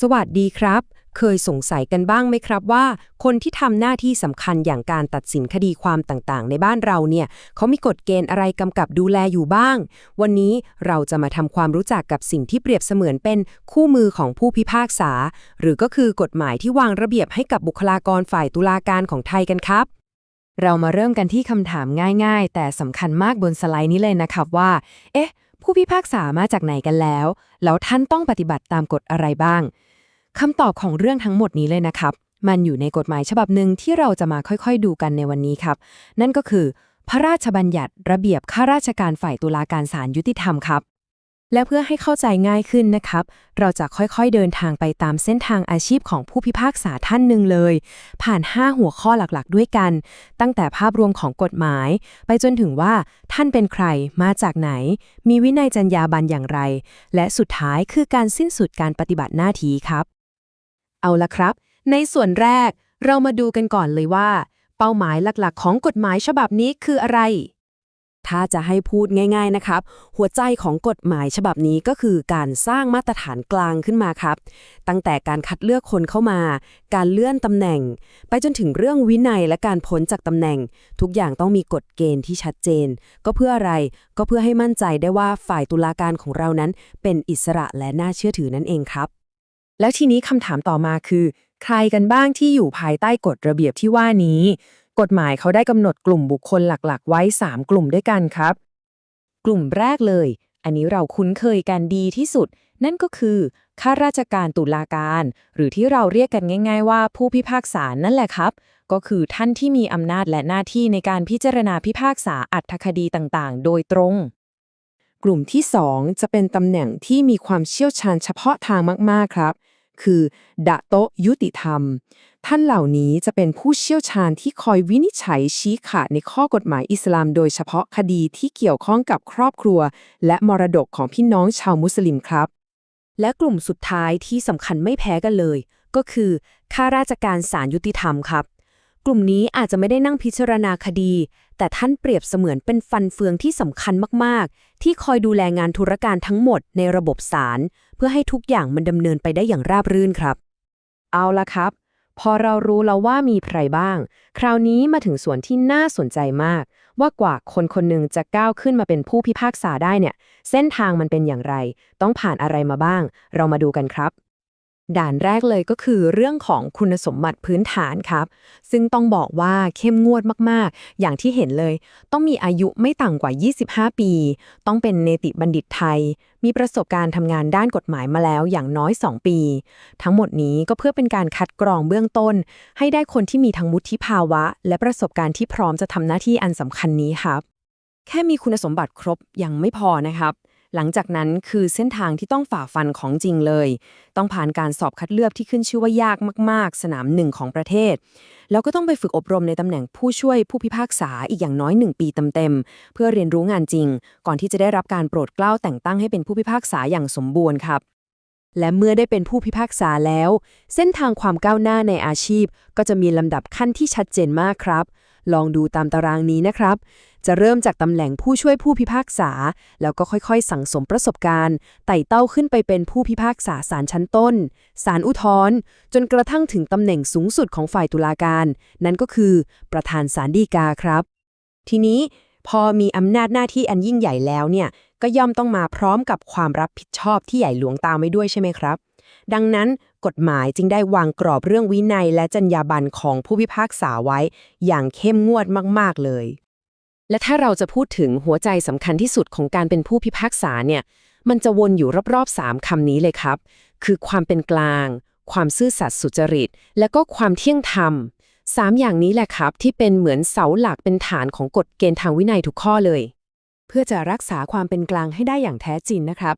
สวัสดีครับ เคยสงสัยกันบ้างไหมครับว่า คนที่ทำหน้าที่สำคัญอย่างการตัดสินคดีความต่างๆ ในบ้านเราเนี่ย เขามีกฎเกณฑ์อะไรกำกับดูแลอยู่บ้าง วันนี้เราจะมาทำความรู้จักกับสิ่งที่เปรียบเสมือนเป็นคู่มือของผู้พิพากษา หรือก็คือกฎหมายที่วางระเบียบให้กับบุคลากรฝ่ายตุลาการของไทยกันครับ เรามาเริ่มกันที่คำถามง่าย ๆ แต่สำคัญมากบนสไลด์นี้เลยนะครับว่า เอ๊ะ ผู้พิพากษามาจากไหนกันแล้ว แล้วท่านต้องปฏิบัติตามกฎอะไรบ้างคำตอบของเรื่องทั้งหมดนี้เลยนะครับ มันอยู่ในกฎหมายฉบับหนึ่งที่เราจะมาค่อยๆ ดูกันในวันนี้ครับ นั่นก็คือ พระราชบัญญัติระเบียบข้าราชการฝ่ายตุลาการศาลยุติธรรมครับ และเพื่อให้เข้าใจง่ายขึ้นนะครับ เราจะค่อยๆเดินทางไปตามเส้นทางอาชีพของผู้พิพากษาท่านหนึ่งเลย ผ่าน 5 หัวข้อหลักๆ ด้วยกัน ตั้งแต่ภาพรวมของกฎหมาย ไปจนถึงว่าท่านเป็นใคร มาจากไหน มีวินัยจรรยาบรรณอย่างไร และสุดท้ายคือการสิ้นสุดการปฏิบัติหน้าที่ครับ เอาละครับ ในส่วนแรก เรามาดูกันก่อนเลยว่า เป้าหมายหลักๆ ของกฎหมายฉบับนี้คืออะไร ถ้าจะให้พูดง่าย ๆนะครับ หัวใจของกฎหมายฉบับนี้ก็คือการสร้างมาตรฐานกลางขึ้นมาครับ ตั้งแต่การคัดเลือกคนเข้ามา การเลื่อนตำแหน่ง ไปจนถึงเรื่องวินัยและการพ้นจากตำแหน่ง ทุกอย่างต้องมีกฎเกณฑ์ที่ชัดเจน ก็เพื่ออะไรก็เพื่อให้มั่นใจได้ว่าฝ่ายตุลาการของเรานั้น เป็นอิสระและน่าเชื่อถือนั่นเองครับ แล้วทีนี้คำถามต่อมาคือ ใครกันบ้างที่อยู่ภายใต้กฎระเบียบที่ว่านี้ กฎหมายเขาได้กำหนดกลุ่มบุคคลหลักๆ ไว้ 3 กลุ่มด้วยกันครับ กลุ่มแรกเลย อันนี้เราคุ้นเคยกันดีที่สุด นั่นก็คือข้าราชการตุลาการ หรือที่เราเรียกกันง่าย ๆ ว่าผู้พิพากษานั่นแหละครับ ก็คือท่านที่มีอำนาจและหน้าที่ในการพิจารณาพิพากษาอัตคดีต่างๆ โดยตรง กลุ่มที่ 2 จะเป็นตำแหน่งที่มีความเชี่ยวชาญเฉพาะทางมากๆครับ คือดะโตยุติธรรม ท่านเหล่านี้จะเป็นผู้เชี่ยวชาญที่คอยวินิจฉัยชี้ขาดในข้อกฎหมายอิสลามโดยเฉพาะคดีที่เกี่ยวข้องกับครอบครัว และมรดกของพี่น้องชาวมุสลิมครับ และกลุ่มสุดท้ายที่สำคัญไม่แพ้กันเลย ก็คือข้าราชการศาลยุติธรรมครับ กลุ่มนี้อาจจะไม่ได้นั่งพิจารณาคดี แต่ท่านเปรียบเสมือนเป็นฟันเฟืองที่สำคัญมากๆ ที่คอยดูแลงานธุรการทั้งหมดในระบบศาล พื่อให้ทุกอย่างมันดำเนินไปได้อย่างราบรื่นครับ เอาละครับ พอเรารู้แล้วว่ามีใครบ้าง คราวนี้มาถึงส่วนที่น่าสนใจมาก ว่ากว่าคนคนหนึ่งจะก้าวขึ้นมาเป็นผู้พิพากษาได้เนี่ย เส้นทางมันเป็นอย่างไร ต้องผ่านอะไรมาบ้าง เรามาดูกันครับ ด่านแรกเลยก็คือเรื่องของคุณสมบัติพื้นฐานครับ ซึ่งต้องบอกว่าเข้มงวดมากๆ อย่างที่เห็นเลย ต้องมีอายุไม่ต่ำกว่า 25 ปี ต้องเป็นเนติบัณฑิตไทย มีประสบการณ์ทำงานด้านกฎหมายมาแล้วอย่างน้อย 2 ปี ทั้งหมดนี้ก็เพื่อเป็นการคัดกรองเบื้องต้น ให้ได้คนที่มีทั้งวุฒิภาวะ และประสบการณ์ที่พร้อมจะทำหน้าที่อันสำคัญนี้ครับ แค่มีคุณสมบัติครบยังไม่พอนะครับ หลังจากนั้นคือเส้นทางที่ต้องฝ่าฟันของจริงเลย ต้องผ่านการสอบคัดเลือกที่ขึ้นชื่อว่ายากมาก ๆ สนามหนึ่งของประเทศ แล้วก็ต้องไปฝึกอบรมในตำแหน่งผู้ช่วยผู้พิพากษาอีกอย่างน้อย 1 ปีเต็มๆเพื่อเรียนรู้งานจริง ก่อนที่จะได้รับการโปรดเกล้าแต่งตั้งให้เป็นผู้พิพากษาอย่างสมบูรณ์ครับและเมื่อได้เป็นผู้พิพากษาแล้ว เส้นทางความก้าวหน้าในอาชีพ ก็จะมีลำดับขั้นที่ชัดเจนมากครับ ลองดูตามตารางนี้นะครับ จะเริ่มจากตำแหน่งผู้ช่วยผู้พิพากษา แล้วก็ค่อยๆ สั่งสมประสบการณ์ ไต่เต้าขึ้นไปเป็นผู้พิพากษาศาลชั้นต้น ศาลอุทธรณ์จนกระทั่งถึงตำแหน่งสูงสุดของฝ่ายตุลาการ นั่นก็คือ ประธานศาลฎีกาครับ ทีนี้พอมีอำนาจหน้าที่อันยิ่งใหญ่แล้วเนี่ยก็ย่อมต้องมาพร้อมกับความรับผิดชอบที่ใหญ่หลวงตามไว้ด้วยใช่ไหมครับ ดังนั้น กฎหมายจึงได้วางกรอบเรื่องวินัยและจรรยาบรรณของผู้พิพากษาไว้ อย่างเข้มงวดมาก ๆ เลย และถ้าเราจะพูดถึงหัวใจสำคัญที่สุดของการเป็นผู้พิพากษาเนี่ย มันจะวนอยู่รอบๆ3คำนี้เลยครับ คือความเป็นกลาง ความซื่อสัตย์สุจริต และก็ความเที่ยงธรรมสามอย่างนี้แหละครับ ที่เป็นเหมือนเสาหลักเป็นฐานของกฎเกณฑ์ทางวินัยทุกข้อเลย เพื่อจะรักษาความเป็นกลางให้ได้อย่างแท้จริงนะครับ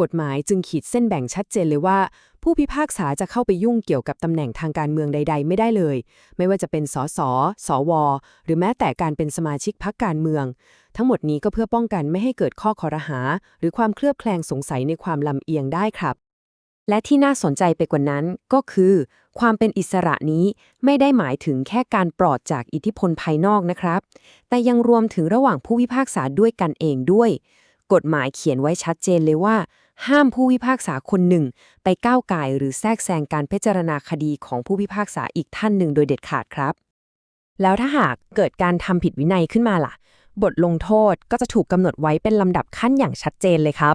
กฎหมายจึงขีดเส้นแบ่งชัดเจนเลยว่า ผู้พิพากษาจะเข้าไปยุ่งเกี่ยวกับตำแหน่งทางการเมืองใด ๆ ไม่ได้เลย ไม่ว่าจะเป็นสสสว หรือแม้แต่การเป็นสมาชิกพรรคการเมือง ทั้งหมดนี้ก็เพื่อป้องกันไม่ให้เกิดข้อคอรหา หรือความเคลือบแคลงสงสัยในความลำเอียงได้ครับ และที่น่าสนใจไปกว่านั้นก็คือ ความเป็นอิสระนี้ไม่ได้หมายถึงแค่การปลอดจากอิทธิพลภายนอกนะครับ แต่ยังรวมถึงระหว่างผู้พิพากษาด้วยกันเองด้วย กฎหมายเขียนไว้ชัดเจนเลยว่า ห้ามผู้พิพากษาคนหนึ่ง ไปก้าวไก่หรือแทรกแซงการพิจารณาคดีของผู้พิพากษาอีกท่านหนึ่งโดยเด็ดขาดครับ แล้วถ้าหากเกิดการทำผิดวินัยขึ้นมาล่ะ บทลงโทษก็จะถูกกำหนดไว้เป็นลำดับขั้นอย่างชัดเจนเลยครับ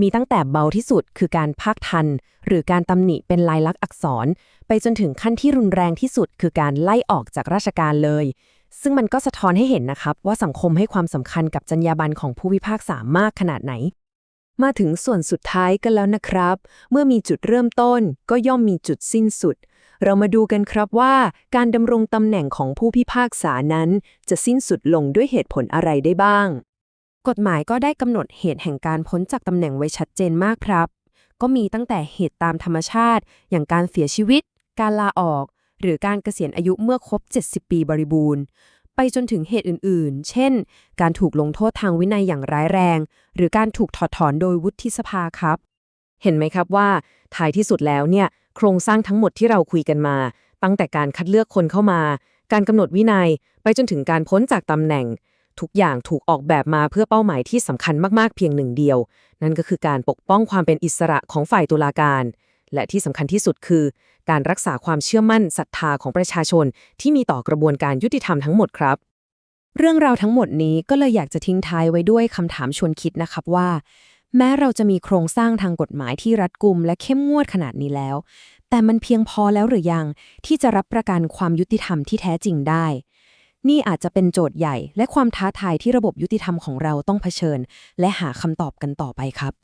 มีตั้งแต่เบาที่สุดคือการภาคทัน หรือการตำหนิเป็นลายลักษณ์อักษร ไปจนถึงขั้นที่รุนแรงที่สุด คือการไล่ออกจากราชการเลย ซึ่งมันก็สะท้อนให้เห็นนะครับว่าสังคมให้ความสำคัญกับจรรยาบรรณของผู้พิพากษามากขนาดไหน มาถึงส่วนสุดท้ายกันแล้วนะครับ เมื่อมีจุดเริ่มต้นก็ย่อมมีจุดสิ้นสุด เรามาดูกันครับว่า การดำรงตำแหน่งของผู้พิพากษานั้น จะสิ้นสุดลงด้วยเหตุผลอะไรได้บ้าง กฎหมายก็ได้กำหนดเหตุแห่งการพ้นจากตำแหน่งไว้ชัดเจนมากครับ ก็มีตั้งแต่เหตุตามธรรมชาติ อย่างการเสียชีวิต การลาออก หรือการเกษียณอายุเมื่อครบ 70 ปีบริบูรณ์ ไปจนถึงเหตุอื่นๆ เช่น การถูกลงโทษทางวินัยอย่างร้ายแรง หรือการถูกถอดถอนโดยวุฒิสภาครับ เห็นไหมครับว่าท้ายที่สุดแล้วเนี่ย โครงสร้างทั้งหมดที่เราคุยกันมา ตั้งแต่การคัดเลือกคนเข้ามา การกำหนดวินัย ไปจนถึงการพ้นจากตำแหน่ง ทุกอย่างถูกออกแบบมาเพื่อเป้าหมายที่สำคัญมากๆเพียงหนึ่งเดียว นั่นก็คือการปกป้องความเป็นอิสระของฝ่ายตุลาการ และที่สำคัญที่สุดคือ การรักษาความเชื่อมั่นศรัทธาของประชาชน ที่มีต่อกระบวนการยุติธรรมทั้งหมดครับ เรื่องราวทั้งหมดนี้ก็เลยอยากจะทิ้งท้ายไว้ด้วยคำถามชวนคิดนะครับว่า แม้เราจะมีโครงสร้างทางกฎหมายที่รัดกุม และเข้มงวดขนาดนี้แล้ว แต่มันเพียงพอแล้วหรือยังที่จะรับประกันความยุติธรรมที่แท้จริงได้นี่อาจจะเป็นโจทย์ใหญ่และความท้าทายที่ระบบยุติธรรมของเราต้องเผชิญ และหาคำตอบกันต่อไปครับ